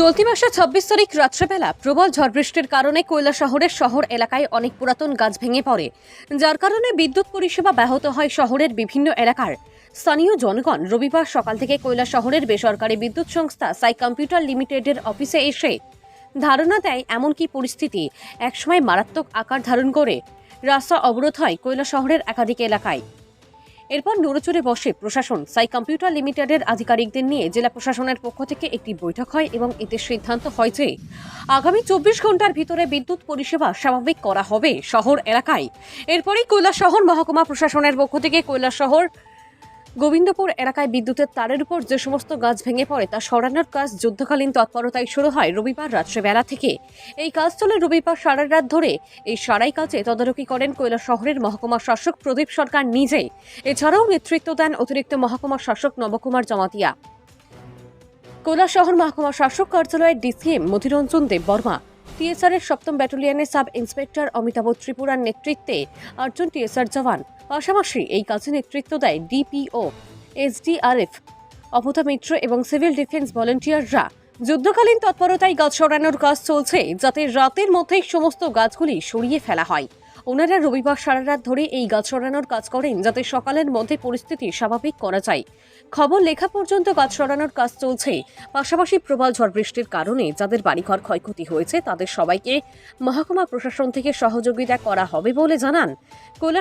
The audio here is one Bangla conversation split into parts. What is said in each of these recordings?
চলতি মাসে ছাব্বিশ তারিখ রাত্রেবেলা প্রবল ঝড় বৃষ্টির কারণে কৈলা শহরের শহর এলাকায় অনেক পুরাতন গাছ ভেঙে পড়ে। যার কারণে বিদ্যুৎ পরিষেবা ব্যাহত হয় শহরের বিভিন্ন এলাকার। স্থানীয় জনগণ রবিবার সকাল থেকে কৈলা শহরের বেসরকারি বিদ্যুৎ সংস্থা সাই কম্পিউটার লিমিটেডের অফিসে এসে ধারণা দেয়, এমনকি পরিস্থিতি একসময় মারাত্মক আকার ধারণ করে। রাস্তা অবরোধ হয় কৈলা শহরের একাধিক এলাকায়। এরপর নড়েচড়ে বসে প্রশাসন। সাই কম্পিউটার লিমিটেডের আধিকারিকদের নিয়ে জেলা প্রশাসনের পক্ষ থেকে একটি বৈঠক হয় এবং এতে সিদ্ধান্ত হয় যে আগামী চব্বিশ ঘণ্টার ভিতরে বিদ্যুৎ পরিষেবা স্বাভাবিক করা হবে শহর এলাকায়। এরপরেই শহর মহকুমা প্রশাসনের পক্ষ থেকে শহর গোবিন্দপুর এলাকায় বিদ্যুতের তারের উপর যে সমস্ত গাছ ভেঙে পড়ে তা সরানোর কাজ যুদ্ধকালীন তৎপরতায় শুরু হয় রবিবার রাত্রেবেলা থেকে। এই কাজ চলে রবিবার সারা রাত ধরে। এই সারাই কাজে তদারকি করেন কৈলা শহরের মহকুমা শাসক প্রদীপ সরকার নিজেই। এছাড়াও নেতৃত্ব দেন অতিরিক্ত মহকুমা শাসক নবকুমার জমাতিয়া। কৈলাস শহর মহকুমা শাসক কার্যালয়ের ডিসিএম মধুরঞ্জন দেব বর্মা টিএসআরের সপ্তম ব্যাটালিয়নের সাব ইন্সপেক্টর অমিতাভ ত্রিপুরার নেতৃত্বে আটজন টিএসআর জওয়ান। পাশাপাশি এই কাজে নেতৃত্ব দেয় ডিপিও, এসডিআরএফ অপতা মিত্র এবং সিভিল ডিফেন্স ভলেন্টিয়াররা। যুদ্ধকালীন তৎপরতায় গাছ সরানোর কাজ চলছে, যাতে রাতের মধ্যেই সমস্ত গাছগুলি সরিয়ে ফেলা হয়। ওনারা রবিবার সারা রাত ধরে এই গাছ সরানোর কাজ করেন যাতে সকালের মধ্যে পরিস্থিতি স্বাভাবিক করা যায়। খবর লেখা পর্যন্ত গাছ সরানোর কাজ চলছে। পাশাপাশি প্রবল ঝড় বৃষ্টির কারণে যাদের বাড়িঘর ক্ষয়ক্ষতি হয়েছে, তাদের সবাইকে মহকুমা প্রশাসন থেকে সহযোগিতা করা হবে বলে জানান।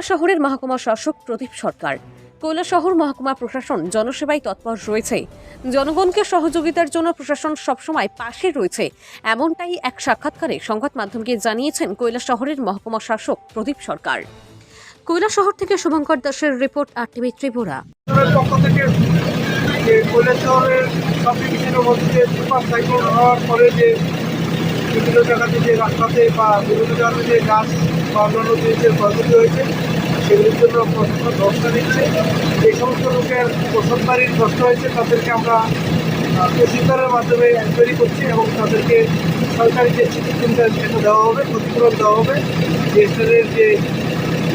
শহরের মহকুমা শাসক প্রদীপ সরকার। শহর মহকুমা প্রশাসন জনসেবায় তৎপর রয়েছে। জনগণকে সহযোগিতার জন্য প্রশাসন সবসময় পাশে রয়েছে। এমনটাই এক সাক্ষাৎকারে সংবাদ মাধ্যমকে জানিয়েছেন শহরের মহকুমা শাসক প্রদীপ সরকার। শহর থেকে শুভঙ্কর দাসের রিপোর্ট আর টিভি ত্রিপুরা। যে যে বিভিন্ন জায়গাতে যে রাস্তাতে বা বিভিন্ন জায়গাতে যে গাছ বা অন্যান্য জিনিসের ক্ষয়ক্ষতি হয়েছে সেগুলির জন্য প্রশাসন ব্যবস্থা নিচ্ছে এই সমস্ত লোকের বসত বাড়ির নষ্ট হয়েছে, তাদেরকে আমরা প্রসিদ্ধারের মাধ্যমে এনকোয়ারি করছি এবং তাদেরকে সরকারি যে চিকিৎসা সেটা দেওয়া হবে ক্ষতিপূরণ দেওয়া হবে। ডিএসএলের যে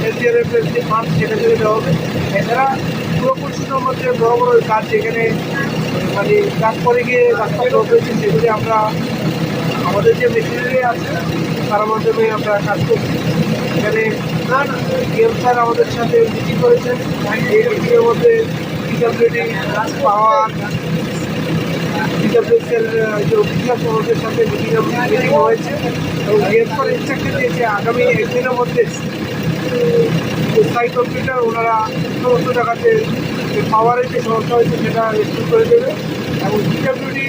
এসডিআরএফের যে ফান্ড সেটা থেকে দেওয়া হবে। এছাড়া পুরো পরিষদের মধ্যে বড় বড় কাজ যেখানে মানে কাজ করে গিয়ে রাস্তা ব্লক হয়েছে সেগুলি আমরা, আমাদের যে মেশিনারি আছে তার মাধ্যমে আমরা কাজ করছি। এখানে গেম স্যার আমাদের সাথে মিটিং করেছেন। মিটিংয়ের মধ্যে পিডাব্লিউডি পাওয়ার পিডাব্লিউসির যে অফিসার সমাজের সাথে মিটিং মিটিং হয়েছে। এবং গেম স্যার ইনস্ট্রাকশন দিয়েছে আগামী একদিনের মধ্যে স্থায়ী কম্পিউটার, ওনারা সমস্ত জায়গাতে পাওয়ারের যে সমস্যা হয়েছে, সেটা রেস্টোর করে দেবে। এবং পিডাব্লিউডি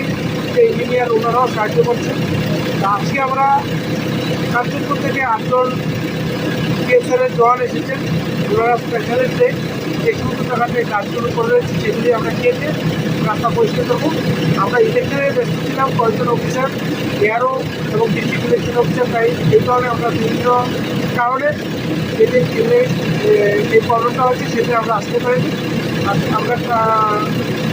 যে ইঞ্জিনিয়ার, ওনারাও সাহায্য করছেন। আজকে আমরা কাঞ্চনপুর থেকে আটজন পিএসএলের জওয়ান এসেছেন। ওনারা স্পেশালিস্টে যে সমস্ত জায়গাতে কাজগুলো করে রয়েছে সেগুলি আমরা কেটে রাস্তা পরিষ্কার করব। আমরা ইলেকশনে ব্যস্ত ছিলাম, কয়েকজন অফিসার এয়ারও এবং ডিস্ট্রিক্ট ইলেকশন অফিসার তাই এই কারণে আমরা বিভিন্ন কারণে যেটি যে যে প্রবলেমটা হয়েছে সেটা আমরা আসতে পারিনি। আমরা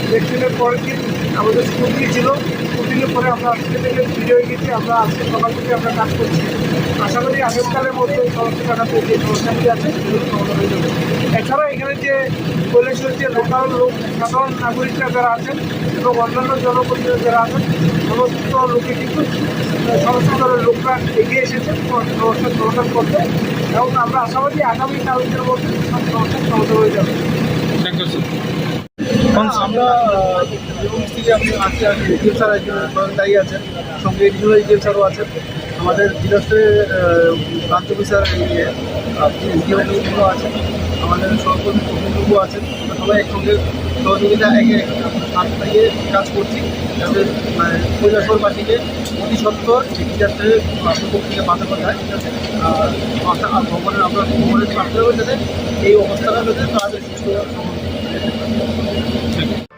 ইলেকশনের পরের দিন আমাদের স্কুটি ছিল। স্কুটির পরে আমরা আজকে থেকে ফিরে হয়ে গেছি, আমরা আজকে সকাল থেকে আমরা কাজ করছি। আশা করি আগামীকালের মধ্যে সমস্ত টাকাতে যে সমস্যাগুলি আছে, সেগুলো সমাধান হয়ে যাবে। এছাড়া এখানে যে কৈলাসের যে লোকাল লোক, সাধারণ নাগরিকরা যারা আছেন এবং অন্যান্য জনপ্রতিনিধি যারা আছেন, সমস্ত লোকে কিন্তু সমস্ত লোকরা এগিয়ে এসেছেন সমস্যার সমাধান করতে। এবং আমরা আশাবাদী আগামী কালকের মধ্যে সমস্যার সমাধান হয়ে যাবে। থ্যাংক ইউ আমরা থেকে আপনি আজকে ডিএম স্যার দায়ী আছেন সঙ্গে রিজনাল ডিএম স্যারও আছেন। আমাদের জিলাসে ব্রাঞ্চ অফিসার ডিএমও আছেন আমাদের সহকর্মী আছেন। সবাই একসঙ্গে সহযোগিতা একে হাত লাগিয়ে কাজ করছি। যাতে মানে কৈলাসরবাসীকে অতি সত্তর যাতে থেকে বাঁচানো যায় আর আর ভগবানের আমরা ভগবানের প্রার্থনা যাতে এই অবস্থাটা যাতে তাদের সুস্থ なぜか。